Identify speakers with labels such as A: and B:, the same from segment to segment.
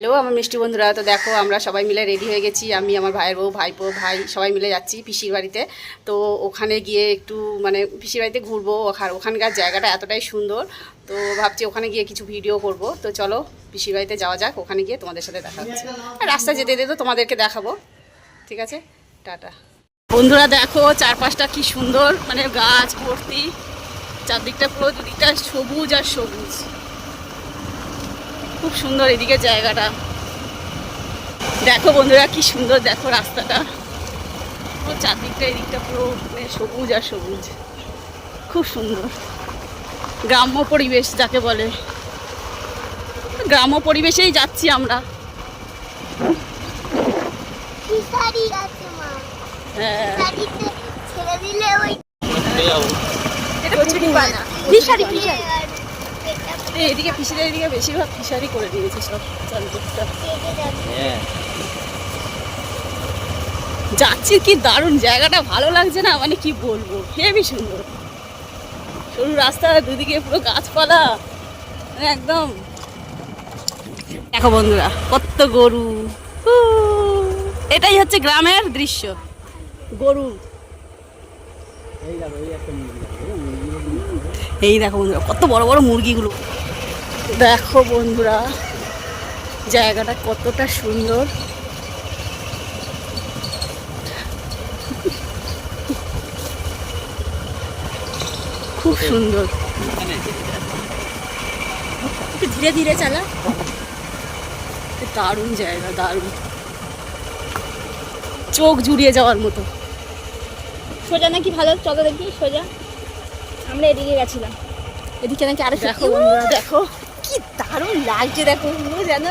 A: Hello, আমার মিষ্টি বন্ধুরা, তো দেখো, আমরা সবাই মিলে রেডি হয়ে গেছি। আমি, আমার ভাইয়ের বউ, ভাইপো, ভাই, সবাই মিলে যাচ্ছি পিসির বাড়িতে। তো ওখানে গিয়ে একটু মানে পিসির বাড়িতে ঘুরবো। ওখানে, ওখানকার জায়গাটা এতটাই সুন্দর। তো ভাবছি ওখানে গিয়ে কিছু ভিডিও করব। তো চলো, পিসির বাড়িতে যাওয়া যাক। ওখানে গিয়ে তোমাদের সাথে দেখা হচ্ছে। রাস্তায় যেতে যেতে তোমাদেরকে দেখাবো। ঠিক আছে? টাটা। বন্ধুরা, দেখো, চারপাশটা কি সুন্দর। মানে গাছ ভর্তি চারদিকটা পুরো দুদিকটা সবুজ আর সবুজ। খুব সুন্দর এদিকে জায়গাটা। দেখো বন্ধুরা কি সুন্দর দেখো রাস্তাটা। পুরো চারদিকটা এদিকটা পুরো মানে সবুজ আর সবুজ। খুব সুন্দর। গ্রাম্য পরিবেশ যাকে বলে। গ্রাম্য পরিবেশেই যাচ্ছি আমরা। হ্যাঁ। এদিকে ফিশারি এদিকে বেশিরভাগ ফিশারি করে দিয়েছে সব চারদিকটা যাচ্ছি কি দারুণ, জায়গাটা ভালো লাগছে না? মানে কি বলব? হেবি সুন্দর। সরু রাস্তা, দুদিকে পুরো গাছপালা। মানে একদম দেখো বন্ধুরা, কত গরু। এটাই হচ্ছে গ্রামের দৃশ্য। গরু। এই দেখো বন্ধুরা, কত বড় বড় মুরগিগুলো। দেখো বন্ধুরা, জায়গাটা কতটা সুন্দর। খুব সুন্দর। ধীরে ধীরে চালা। দারুণ জায়গা, দারুণ। চোখ জুড়িয়ে যাওয়ার মতো।
B: সোজা নাকি? ভালো চলো দেখি সোজা। আমরা এদিকে গেছিলাম। এদিকে নাকি আরও
A: দেখো দেখো। কি দারুণ লাগছে দেখো যেন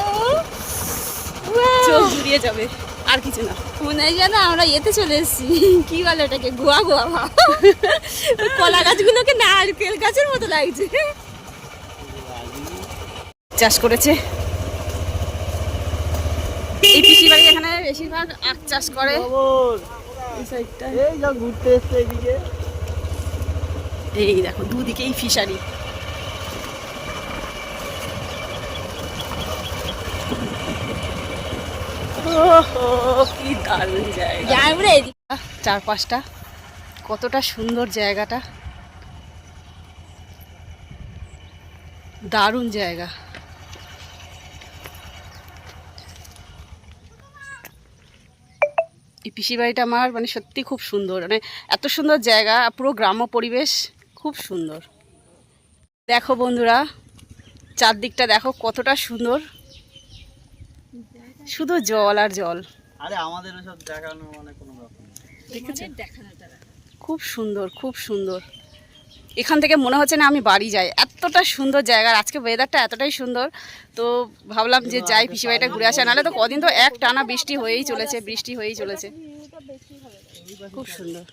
A: চোখ জুড়িয়ে যাবে আর কিছু না।
B: মনে হয় যেন আমরা ইয়েতে চলে এসেছি। কি বলে এটাকে? গোয়া গোয়া ভাব কলা গাছগুলোকে নারকেল গাছের মতো লাগছে।
A: চাষ করেছে। এই পিসি বাড়ি এখানে বেশিরভাগ আখ চাষ করে। এই
C: যা ঘুরতে এসছে এদিকে।
A: এই দেখো দুদিকেই ফিশারি কি দারুণ জায়গা।
B: যাই আমরা
A: চার পাঁচটা কতটা সুন্দর জায়গাটা। দারুণ জায়গা। পিসি বাড়িটা আমার মানে সত্যি খুব সুন্দর। মানে এত সুন্দর জায়গা পুরো গ্রাম্য পরিবেশ খুব সুন্দর। দেখো বন্ধুরা চারদিকটা দেখো কতটা সুন্দর। শুধু জল আর জল।
C: আরে আমাদের ওসব দেখানো মানে কোনো ব্যাপার
A: খুব সুন্দর খুব সুন্দর। এখান থেকে মনে হচ্ছে না আমি বাড়ি যাই। এতটা সুন্দর জায়গা আর আজকে ওয়েদারটা এতটাই সুন্দর। তো ভাবলাম যে যাই পিসি বাড়িটা ঘুরে আসা। নাহলে তো কদিন তো এক টানা বৃষ্টি হয়েই চলেছে বৃষ্টি হয়েই চলেছে। খুব সুন্দর।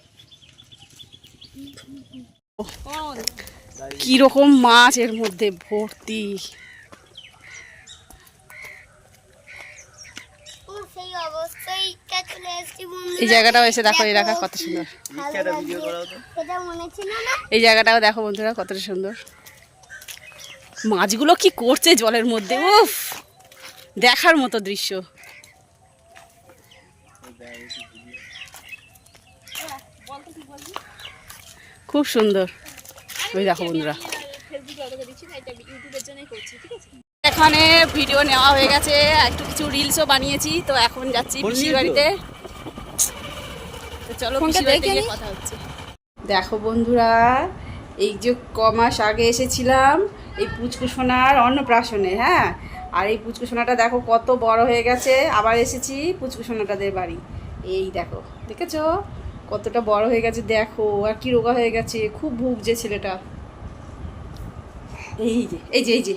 A: কি রকম মাছ এর মধ্যে ভর্তি। এই জায়গাটাও এসে দেখো এই এলাকা কত সুন্দর।
C: লিখে একটা ভিডিও করাও তো।
D: এটা মনে ছিল না
A: এই জায়গাটাও দেখো বন্ধুরা কতটা সুন্দর। মাছগুলো কি করছে জলের মধ্যে উফ! দেখার মতো দৃশ্য। খুব সুন্দর। ওই দেখো বন্ধুরা।
B: ফেসবুকে অতটা দিচ্ছি না এটা ইউটিউবের জন্যই করছি ঠিক আছে
A: এখানে ভিডিও নেওয়া হয়ে গেছে একটু কিছু রিলসও বানিয়েছি তো এখন যাচ্ছি পিসির বাড়িতে। চলো। কথা হচ্ছে। দেখো বন্ধুরা এই যে ক মাস আগে এসেছিলাম এই পুচকুসোনার অন্নপ্রাশনে হ্যাঁ? আর এই পুচকুসোনাটা দেখো কত বড় হয়ে গেছে আবার এসেছি পুচকুসোনাটাদের বাড়ি। এই দেখো দেখেছ? কতটা বড় হয়ে গেছে দেখো আর কি রোগা হয়ে গেছে খুব ভুগছে ছেলেটা। এই যে এই যে এই যে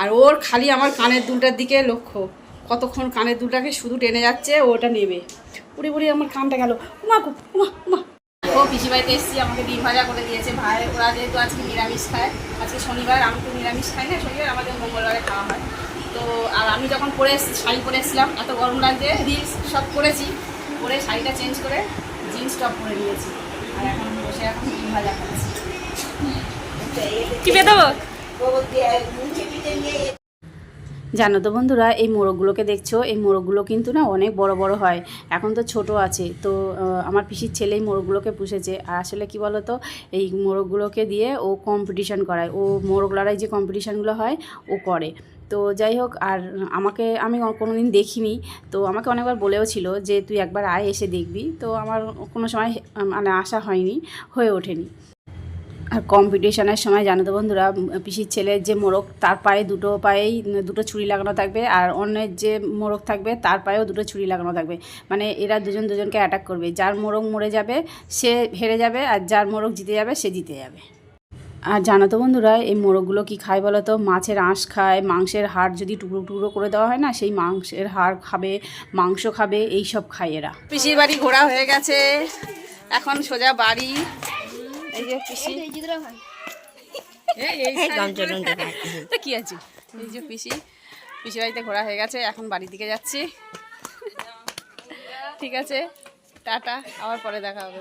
A: আর ওর খালি আমার কানের দুলটার দিকে লক্ষ্য। কতক্ষণ কানের দুলটাকে শুধু টেনে যাচ্ছে ওটা নেবে। উড়ে উড়ে আমার কানটা গেল। উমা উমা উমা। ও বাড়িতে এসেছি আমাকে ডিম ভাজা করে দিয়েছে। ভাই ওরা যেহেতু আজকে নিরামিষ খায় আজকে শনিবার আমি তো নিরামিষ খাই না শনিবার আমাদের মঙ্গলবারে খাওয়া হয়। তো আর আমি যখন পরে শাড়ি পরে এসেছিলাম এত গরম লাগছে রিলস সব করেছি পরে শাড়িটা চেঞ্জ করে জিন্স টপ পরে নিয়েছি আর এখন বসে এখন ডিম ভাজা খাচ্ছি।
B: দেবো
A: জানো তো বন্ধুরা এই মোরগগুলোকে দেখছ? এই মোরগগুলো কিন্তু না অনেক বড় বড় হয়। এখন তো ছোট আছে। তো আমার পিসির ছেলে এই মোরগগুলোকে পুষেছে। আর আসলে কি বলো তো এই মোরগগুলোকে দিয়ে ও কম্পিটিশন করায়। ও মোরগ লড়াই যে কম্পিটিশানগুলো হয় ও করে। তো যাই হোক, আর আমাকে, আমি কোনো দিন দেখিনি। তো আমাকে অনেকবার বলেও ছিল যে, তুই একবার আয়, এসে দেখবি। তো আমার কোনো সময় মানে আশা হয়নি, হয়ে ওঠেনি। আর কম্পিটিশনের সময়, জানো তো বন্ধুরা পিসির ছেলের যে মোরগ, তার পায়ে দুটো পায়েই দুটো ছুরি লাগানো থাকবে, আর অন্যের যে মোরগ থাকবে, তার পায়েও দুটো ছুরি লাগানো থাকবে। মানে এরা দুজন দুজনকে অ্যাটাক করবে। যার মোরগ মরে যাবে, সে হেরে যাবে, আর যার মোরগ জিতে যাবে, সে জিতে যাবে। আর জানো তো বন্ধুরা এই মোরগগুলো কি খায় বলো তো? মাছের আঁশ খায় মাংসের হাড় যদি টুকরো টুকরো করে দেওয়া হয় না সেই মাংসের হাড় খাবে মাংস খাবে এই সব খায় এরা। পিসির বাড়ি ঘোরা হয়ে গেছে। এখন সোজা বাড়ি। এই যে পিসি। এই, এই কি আছে? এই যে পিসি। পিসি বাড়িতে ঘোরা হয়ে গেছে এখন বাড়ির দিকে যাচ্ছি। ঠিক আছে টাটা আবার পরে দেখা হবে।